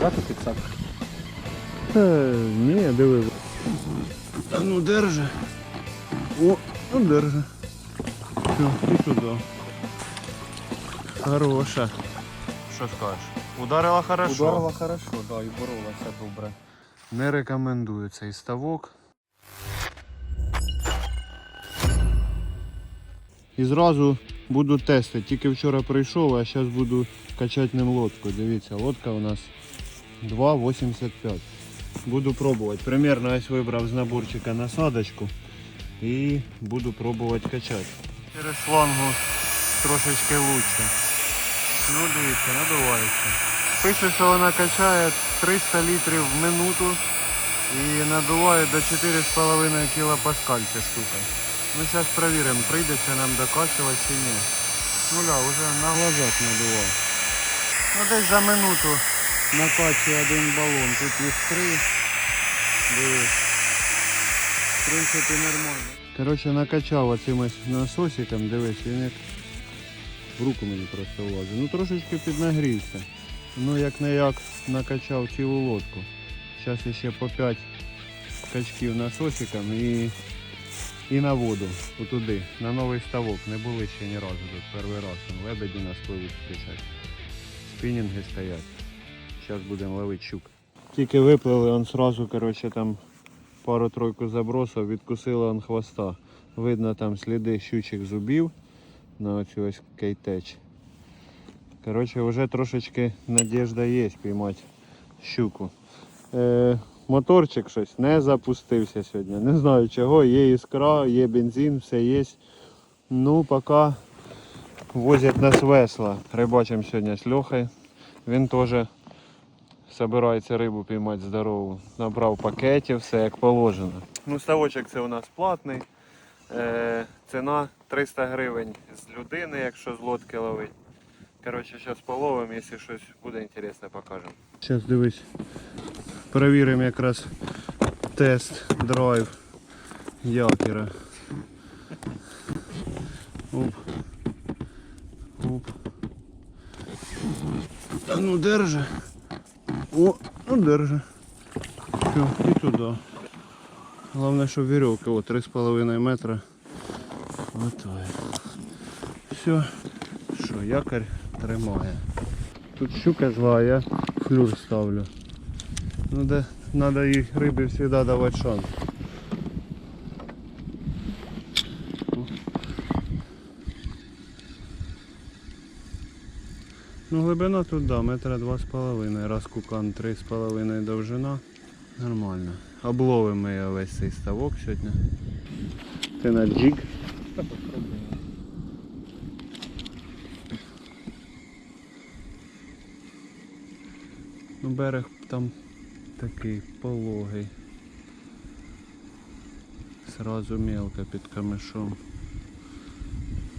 брати підсак. Та ні, диви. Ну держи. О, ну держи. Все, і туди. Хороша. Що скажеш? Ударила хорошо. Ударила хорошо, да, і боролася добре. Не рекомендую цей ставок. І зразу буду тестити. Тільки вчора прийшов, а зараз буду качати ним лодку. Дивіться, лодка у нас 2,85. Буду пробувати. Примерно ось вибрав з наборчика насадочку і буду пробувати качати. Через шлангу трошечки лучше. Ну дивіться, надувається. Пише, що вона качає 300 літрів в минуту і надуває до 4,5 кілопаскаль ця штука. Ну зараз перевіримо, прийдеться нам докачувати чи ні. Ну да, вже на глазах надував. Ну десь за минуту накачує один балон. Тут їх три. Дивись. В принципі нормально. Коротше, накачав оцим насосиком, дивись, він як в руку мені просто влазить. Ну трошечки піднагрівся. Ну як не як накачав цілу лодку. Зараз ще по 5 качків насосиком і, і на воду, отуди, на новий ставок. Не були ще ні разу тут перший раз. Лебеді нас пливуть кричать. Спінінги стоять. Зараз будемо ловити щук. Тільки виплили, он сразу, коротше, там пару-тройку забросів, відкусила он хвоста. Видно там сліди щучих зубів на оцю ось кейтеч. Коротше, вже трошечки надіжда є піймати щуку. Е, моторчик щось не запустився сьогодні. Не знаю чого, є іскра, є бензин, все є. Ну, поки возять нас весла. Рибачимо сьогодні з Льохою. Він теж збирається рибу піймати здорову. Набрав пакетів, все як положено. Ну, ставочок це у нас платний. Е, ціна 300 гривень з людини, якщо з лодки ловить. Коротше, зараз половимо, якщо щось буде інтересне, покажемо. Зараз дивись. Перевіримо якраз тест драйв якера. Оп. Оп. А ну держи. О, ну держи. Все, і туди. Головне, щоб вірьовка, о, 3,5 метра. Готові. Все. Що, якорь тримає. Тут щука зла, я флюр ставлю. Ну де треба їй рибі завжди давати шанс. Ну глибина тут да, метра два з половиною, раз кукан три з половиною довжина. Нормально. Обловимо я весь цей ставок сьогодні. Ти на джиг. Ну берег там такий пологий. Сразу мелко під камешом.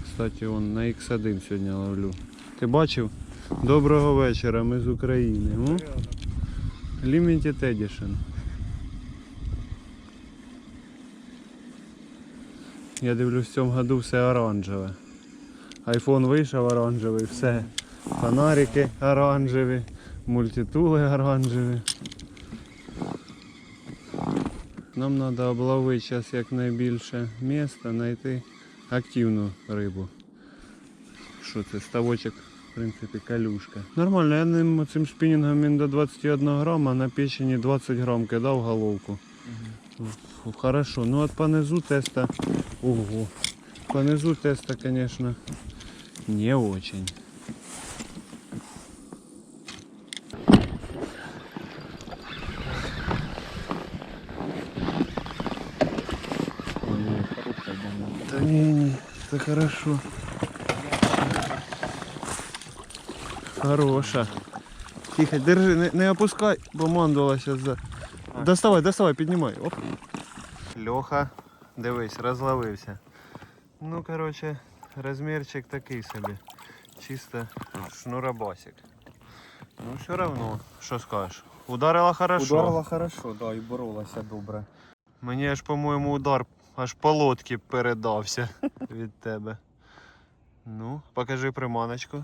Кстати, он на X1 сьогодні ловлю. Ти бачив? Доброго вечора, ми з України. М? Limited. Я дивлюсь, в цьому году все оранжеве. Айфон вийшов оранжевий, все. Фонарики оранжеві, мультитули оранжеві. Нам треба обловити зараз якнайбільше міста, знайти активну рибу. Що це? Ставочок, в принципі, калюшка. Нормально, я ним цим спінінгом він до 21 грама, на печені 20 грам кидав головку. Фу, Хорошо. Ну от по низу теста. Ого. По низу теста, конечно, не очень. Да не, не, это хорошо. Хороша. Тихо, держи, не, не опускай, бо мандула сейчас за. Доставай, доставай, піднімай. Оп. Льоха, дивись, розловився. Ну, короче, розмірчик такий собі. Чисто шнурабасик. Ну, все равно, що скажеш. Ударила хорошо. Ударила хорошо, да, і боролася добре. Мені аж, по-моєму, удар аж по лодці передався від тебе. Ну, покажи приманочку.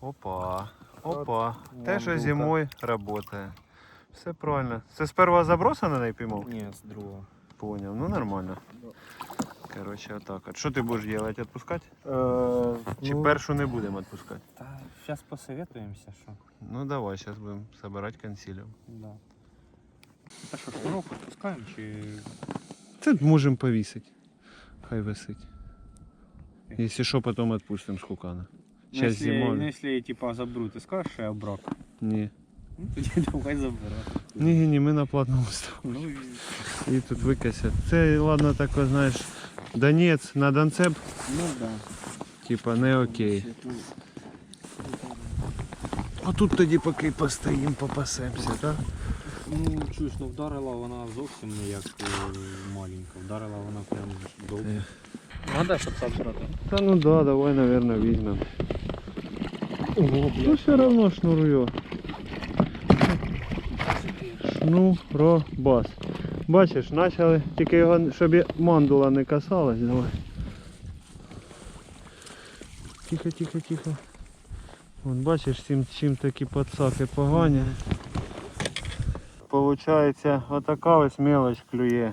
Опа. Опа, те, що зимою працює. Все правильно. Це з першого заброса на неї піймав? Ні, з другого. Понял, ну нормально. Короче, отак. от. Що ти будеш робити? Відпускати? Е, Чи ну, першу не будемо відпускати? Та зараз посоветуємося, що. Ну давай, зараз будемо збирати консиліум. Да. Та що, шнурок відпускаємо чи. Це можемо повісити. Хай висить. Якщо що, потім відпустимо з хукана. Ну, Зараз якщо, зимою. ну, я типа заберу, ти скажеш, що я брак? Ні. Ну, тоді давай заберу. Ні, ні, ні, ми на платному ставку. Ну, і- І тут викосять. Це, ладно, тако, знаєш, Донець на Донцеп, ну да. типа не окей. А тут тоді поки постоїмо, попасемося, так? Ну, чуєш, ну вдарила вона зовсім не як е, маленька. Вдарила вона прям довго. Надо, щоб сам брати. Та ну да, давай, наверное, візьмемо. Ну все равно шнурує. Шнуробас. Бачиш, почали, тільки його, щоб мандула не касалась, давай. Тихо, тихо, тихо. Вон бачиш, чим, чим такі подсаки погані. Получається, отака ось мелоч клює.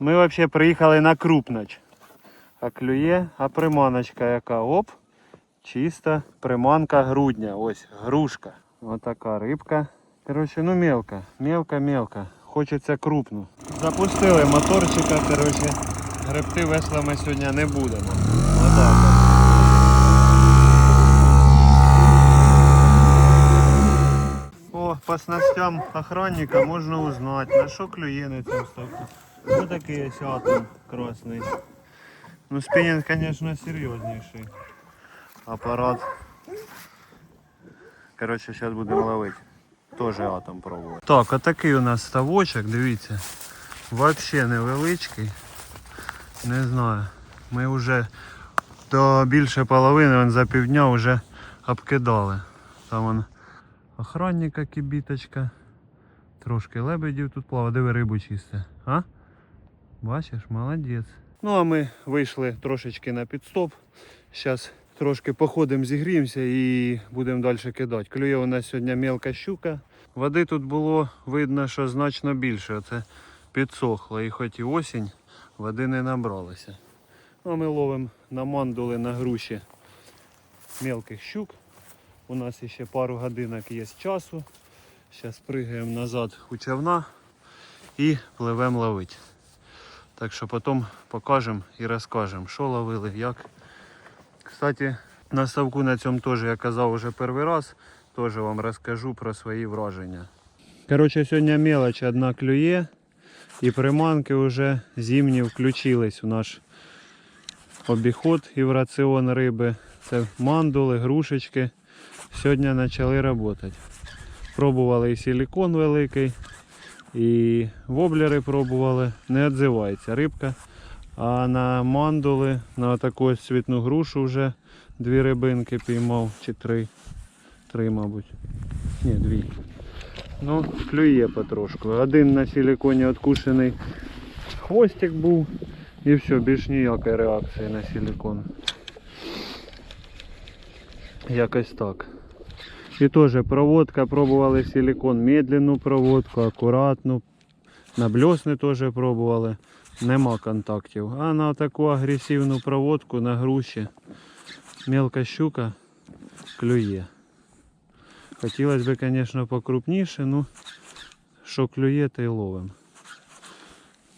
Ми взагалі приїхали на крупноч. А клює, а приманочка яка? Оп. Чиста приманка грудня. Ось грушка. Отака рибка. Коротше, ну мелка, мелка, мелка. Хочеться крупну. Запустили моторчика, коротше, гребти веслами сьогодні не будемо. О, по снастям охранника можна узнати, на що клює на цьому ставку. Ну такий ось красний. Ну спиннинг, конечно, серйозніший. Апарат. Коротше, зараз будемо ловити. Тоже атом пробувати. Так, отакий у нас ставочок, дивіться. Вообще невеличкий. Не знаю. Ми вже до більше половини вон, за півдня вже обкидали. Там вон охранника кібіточка. Трошки лебедів тут плаває, диви рибу чисте. А? Бачиш, молодець. Ну а ми вийшли трошечки на підстоп. Зараз трошки походимо, зігріємося і будемо далі кидати. Клює у нас сьогодні мелка щука. Води тут було видно, що значно більше. Оце підсохло. І хоч і осінь, води не набралося. Ну, а ми ловимо на мандули на груші мелких щук. У нас ще пару годинок є часу. Зараз пригаємо назад у човна і пливемо ловити. Так що потім покажемо і розкажемо, що ловили, як. Кстати, на ставку на цьому теж я казав вже перший раз, теж вам розкажу про свої враження. Коротше, сьогодні мелоч одна клює і приманки вже зимні включились у наш обіход і в раціон риби. Це мандули, грушечки. Сьогодні почали працювати. Пробували і силікон великий, і воблери пробували, не відзивається рибка. А на мандули, на таку ось цвітну грушу вже дві рибинки піймав, чи три. Три, мабуть. Ні, дві. Ну, клює потрошку. Один на силіконі откушений хвостик був. І все, більш ніякої реакції на силікон. Якось так. І теж проводка, пробували силикон, медленну проводку, акуратну. На блесни теж пробували. Нема контактів. А на таку агресивну проводку на груші мелка щука клює. Хотілося б, звісно, покрупніше, ну що клює, то й ловим.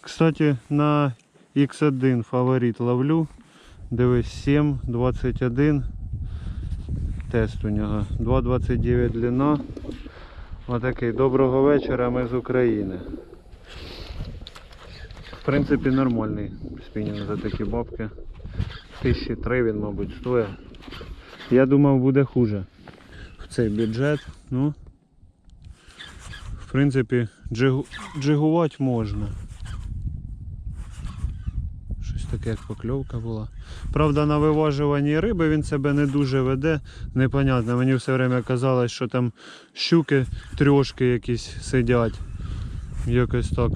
Кстати, на X1 фаворит ловлю. Дивись, 7, 21 тест у нього. 2,29 длина. Отакий. Доброго вечора, ми з України. В принципі, нормальний спінінг за такі бабки. Тисячі три він, мабуть, стоїть. Я думав, буде хуже. В цей бюджет. Ну, в принципі, джигу... джигувати можна. Таке, як покльовка була. Правда, на виважуванні риби він себе не дуже веде. Непонятно. Мені все время казалось, що там щуки трьошки якісь сидять. Якось так.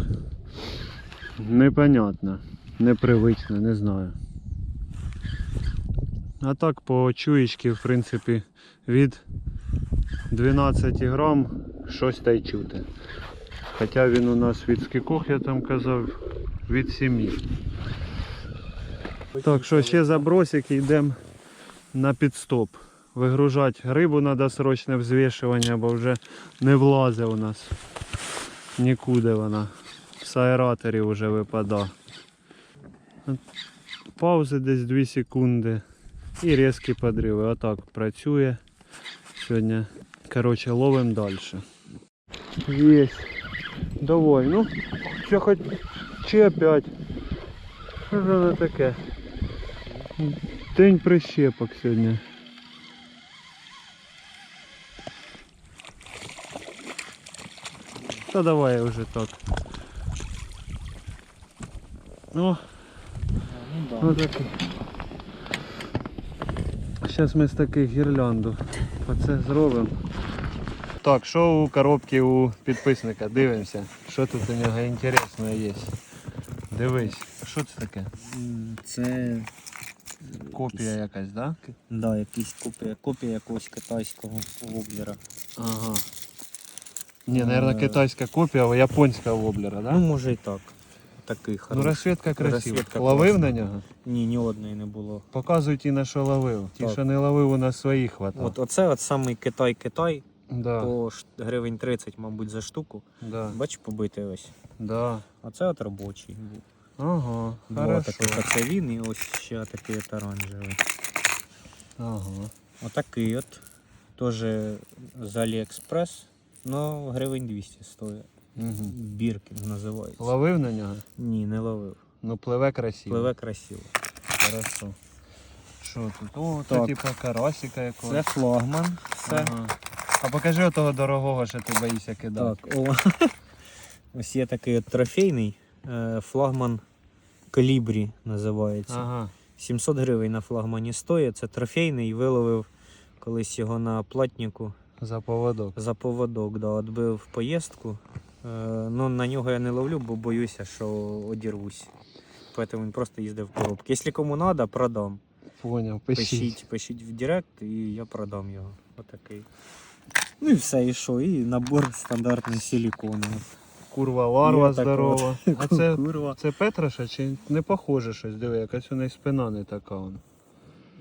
Непонятно. Непривично, не знаю. А так по чуєчки, в принципі, від 12 грам, щось та й чути. Хоча він у нас від скількох, я там казав, від 7. Так, що ще забросик і йдемо на підстоп. Вигружати рибу треба срочне взвішування, бо вже не влазить у нас. Нікуди вона. З аераторів вже випадає. Паузи десь 2 секунди. І різкі подриви. Отак працює. Сьогодні, коротше, ловимо далі. Єсть. Давай, ну, що хоч чи опять. Що ж воно таке? День прищепок сьогодні. Та давай вже так. Ну, ну таке. Зараз ми з таких гірлянду. Оце зробимо. Так, що у коробці у підписника? Дивимося. Що тут у нього інтересного є. Дивись, що це таке? Це Копія якась, да? да, якийсь копія, копія якогось китайського воблера. Ага. Ні, мабуть, китайська копія, а японська воблера, да? Ну, може і так. Такий Ну хороший. розсвітка красива. Розсвітка Ловив класна. на нього? Ні, ні одної не було. Показуй ті, на що ловив. Ті, Так. що не ловив, у нас своїх хватало. От оце от самий Китай-Китай Да, по ш- гривень 30, мабуть, за штуку. да, Бач, побитий ось. да. Оце от робочий. був. Ага, Два хорошо. таких оце він і ось ще такий от оранжевий. Ага. Отакий от. Теж з Аліекспрес, но гривень 200 стоїть. Угу. Біркінг називається. Ловив на нього? Ні, не ловив. Ну пливе красиво. Пливе красиво. Хорошо. Що тут? О, Так. типа карасика якогось. Це флагман. Все. Ага. А покажи отого дорогого, що ти боїшся кидати. Так, о. Ось є такий от трофейний флагман Калібрі називається. Ага. 700 гривень на флагмані стоїть. Це трофейний, виловив колись його на платнику За поводок. за поводок. Да, отбив поїздку. Е, ну, на нього я не ловлю, бо боюся, що одірвусь. Тому він просто їздив в коробки. Якщо кому треба, продам. Поняв, пишіть. Пишіть, пишіть в Директ і я продам його. Отакий. Ну і все, і що? І набор стандартний силікону. Курва ларва Є здорова. А це, Курва. це Петраша чи не похоже щось? Диви, якась у неї спина не така. вона.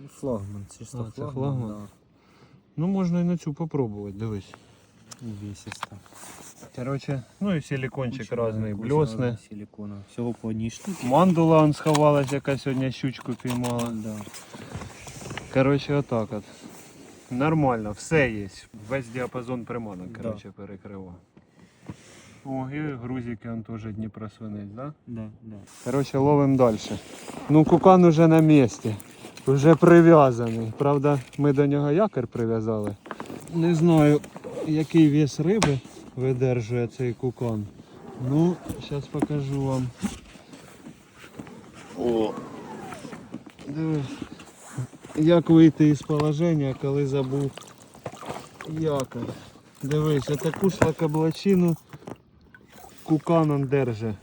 Флагман, чисто А, це флагман. флагман? Да. Ну можна і на цю попробувати, дивись. Увесисто. Короче, ну і силикончик різний, разного Силикона. Всього по одній штуці. Мандула он сховалась, яка сьогодні щучку піймала. Да. Короче, отак от. Нормально, все є. Весь діапазон приманок, Да. короче, перекрива. О, і грузики он теж Дніпро свинець, да? Да, да. Короче, ловим далі. Ну, кукан уже на місці. Вже прив'язаний. Правда, ми до нього якорь прив'язали. Не знаю, який вес риби видержує цей кукан. Ну, зараз покажу вам. О! Дивись. Як вийти із положення, коли забув якорь. Дивись, таку шлакоблачину кукан он держить.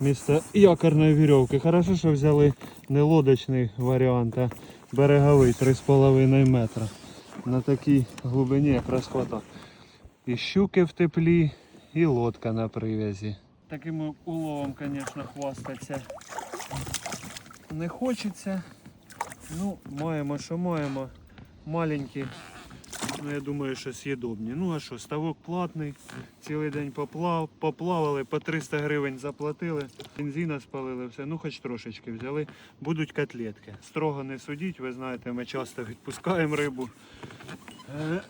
Місто якорної вірьовки. Хорошо, що взяли не лодочний варіант, а береговий 3,5 метра. На такій глибині якраз хвата. І щуки в теплі, і лодка на прив'язі. Таким уловом, звісно, хвастатися не хочеться. Ну, маємо, що маємо. Маленькі, ну я думаю, що з'їдобні. Ну а що, ставок платний, цілий день поплав, поплавали, по 300 гривень заплатили, бензина спалили, все, ну хоч трошечки взяли. Будуть котлетки. Строго не судіть, ви знаєте, ми часто відпускаємо рибу. Е,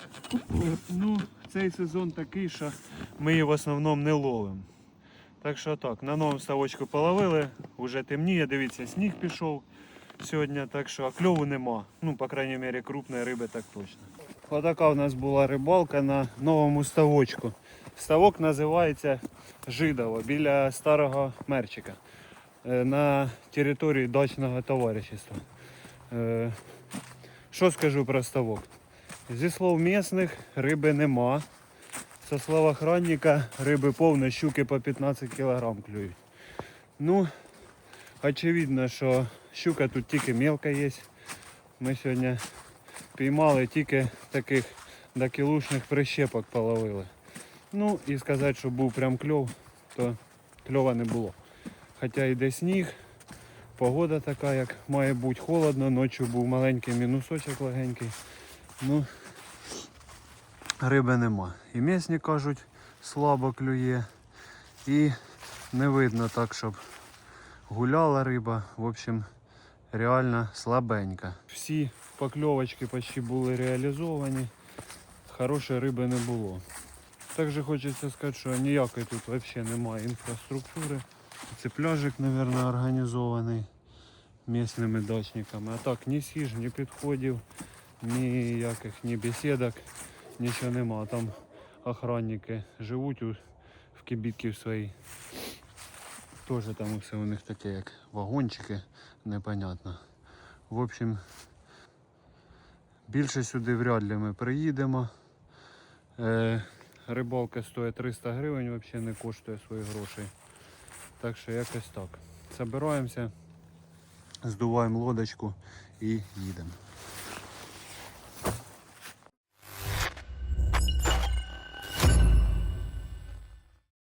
ну, цей сезон такий, що ми її в основному не ловимо. Так що так, на новому ставочку половили, вже темніє, дивіться, сніг пішов сьогодні, так що а кльову нема. Ну, по крайній мірі, крупної риби так точно. Отака у нас була рибалка на новому ставочку. Ставок називається Жидово біля старого мерчика е, на території дачного товаришества. Е, Що скажу про ставок? Зі слов місних риби нема. Со слов охранника риби повно, щуки по 15 кг клюють. Ну, очевидно, що щука тут тільки мелка є. Ми сьогодні піймали тільки таких до кілушних прищепок половили. Ну і сказати, що був прям кльов, то кльова не було. Хоча йде сніг, погода така, як має бути холодно, ночі був маленький мінусочок легенький. Ну, риби нема. І місні кажуть, слабо клює. І не видно так, щоб гуляла риба. В общем, реально слабенька. Всі покльовочки почти були реалізовані. Хорошої риби не було. Також хочеться сказати, що ніякої тут взагалі немає інфраструктури. Це пляжик, мабуть, організований місними дачниками. А так ні сіж, ні підходів, ніяких ні бесідок, нічого нема. Там охранники живуть у, в кибітки своїй. Теж там все у них таке, як вагончики, непонятно. В общем, більше сюди вряд ли ми приїдемо. Е, рибалка стоїть 300 гривень, взагалі не коштує своїх грошей. Так що якось так. Забираємося, здуваємо лодочку і їдемо.